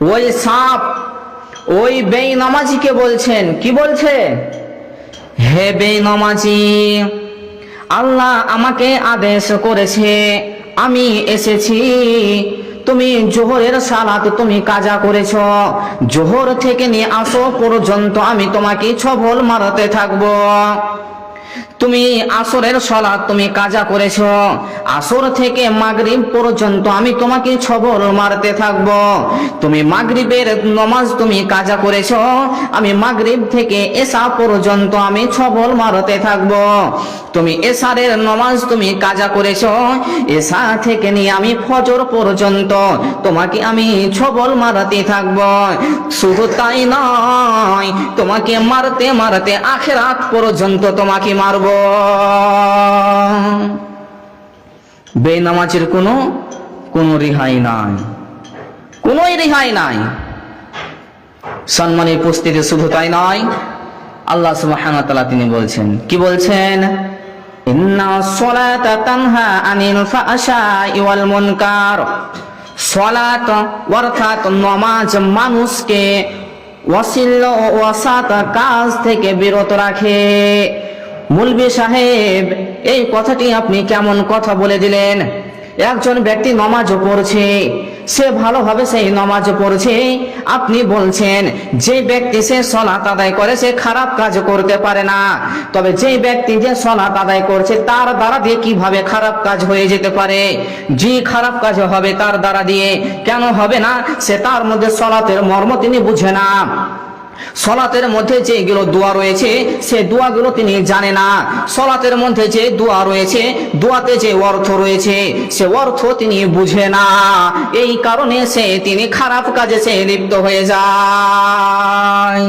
ওই সাপ, ওই বেঈনামাজিকে বলছেন। কি বলছে? হে বেঈনামাজি আল্লাহ আমাকে আদেশ করেছে, আমি এসেছি। তুমি জোহরের সালাত তুমি কাজা করেছ। জোহর থেকে নিয়ে আসো পর্যন্ত আমি তোমাকে ছবল মারাতে থাকব। তুমি আসরের সলাৎ তুমি কাজা করেছ। আসর থেকে মাগরিব পর্যন্ত আমি তোমাকে ছবল মারতে থাকব। তুমি মাগরিবের নমাজ তুমি কাজা করেছ। আমি মাগরিব থেকে এসা পর্যন্ত আমি ছবল মারতে থাকব। তুমি এসারের নমাজ তুমি কাজা করেছ। এসা থেকে নিয়ে আমি ফজর পর্যন্ত তোমাকে আমি ছবল মারতে থাকব। শুধু তাই নয়, তোমাকে মারতে মারতে আখেরাত পর্যন্ত তোমাকে মারব। বেনামাজের কোনো কোনো রেহাই নাই। কোনোই রেহাই নাই। সম্মানের উপস্থিতি শুধু তাই নয়, আল্লাহ তাআলা তিনি বলছেন, কি বলছেন? মানুষকে ও ওয়াসাত কাজ থেকে বিরত রাখে। মুলবি সাহেব, এই কথাটি আপনি কেমন কথা বলে দিলেন? একজন ব্যক্তি নমাজও পড়ছে, সে ভালোভাবে সেই নমাজ পড়ছে। আপনি বলছেন, যে ব্যক্তি সে সলাত আদায় করে, সে খারাপ কাজ করতে পারে না। তবে যে ব্যক্তি যে সলাত আদায় করছে, তার দ্বারা দিয়ে কীভাবে খারাপ কাজ হয়ে যেতে পারে? যে খারাপ কাজ হবে তার দ্বারা দিয়ে কেন হবে না? সে তার মধ্যে সলাতের মর্ম তিনি বুঝে না। সলাতের মধ্যে যেগুলো দোয়া রয়েছে, সে দোয়াগুলো তিনি জানে না। সলাতের মধ্যে যে দোয়া রয়েছে, দোয়াতে যে অর্থ রয়েছে, সে অর্থ তিনি বুঝে না। এই কারণে সে তিনি খারাপ কাজে সে লিপ্ত হয়ে যায়।